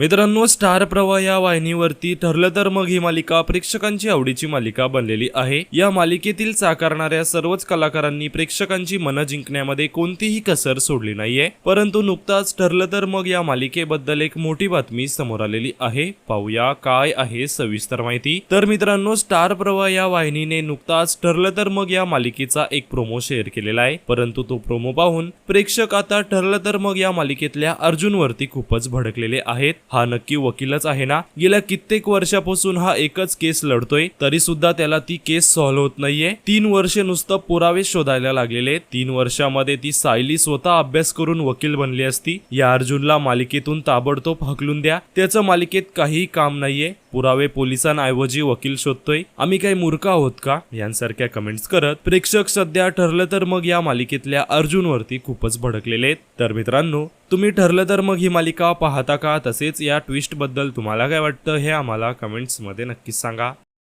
मित्रांनो स्टार प्रवाह या वाहिनीवरती ठरलं तर मग ही मालिका प्रेक्षकांची आवडीची मालिका बनलेली आहे. या मालिकेतील साकारणाऱ्या सर्वच कलाकारांनी प्रेक्षकांची मनं जिंकण्यामध्ये कोणतीही कसर सोडली नाहीये. परंतु नुकताच ठरलं तर मग या मालिकेबद्दल एक मोठी बातमी समोर आलेली आहे. पाहूया काय आहे सविस्तर माहिती. तर मित्रांनो स्टार प्रवाह या वाहिनीने नुकताच ठरलं तर मग या मालिकेचा एक प्रोमो शेअर केलेला आहे. परंतु तो प्रोमो पाहून प्रेक्षक आता ठरलं तर मग या मालिकेतल्या अर्जुनवरती खूपच भडकलेले आहेत. हा नक्की वकीलच आहे ना? गेल्या कित्येक वर्षापासून हा एकच केस लढतोय तरी सुद्धा त्याला ती केस सॉल्व्ह होत नाहीये. तीन वर्षे नुसतं पुरावे शोधायला लागलेले तीन वर्षामध्ये ती सायली स्वतः अभ्यास करून वकील बनली असती. या अर्जुनला मालिकेतून ताबडतोब हकलून द्या. त्याचं मालिकेत काहीही काम नाहीये. पुरावे पोलिसांऐवजी वकील शोधतोय. आम्ही काही मूर्ख आहोत का? यांसारख्या कमेंट्स करत प्रेक्षक सध्या ठरलं तर मग या मालिकेतल्या अर्जुनवरती खूपच भडकलेले आहेत. तर मित्रांनो तुम्ही ठरलं तर मग ही मालिका पाहता का? तसेच या ट्विस्टबद्दल तुम्हाला काय वाटतं हे आम्हाला कमेंट्समध्ये नक्कीच सांगा.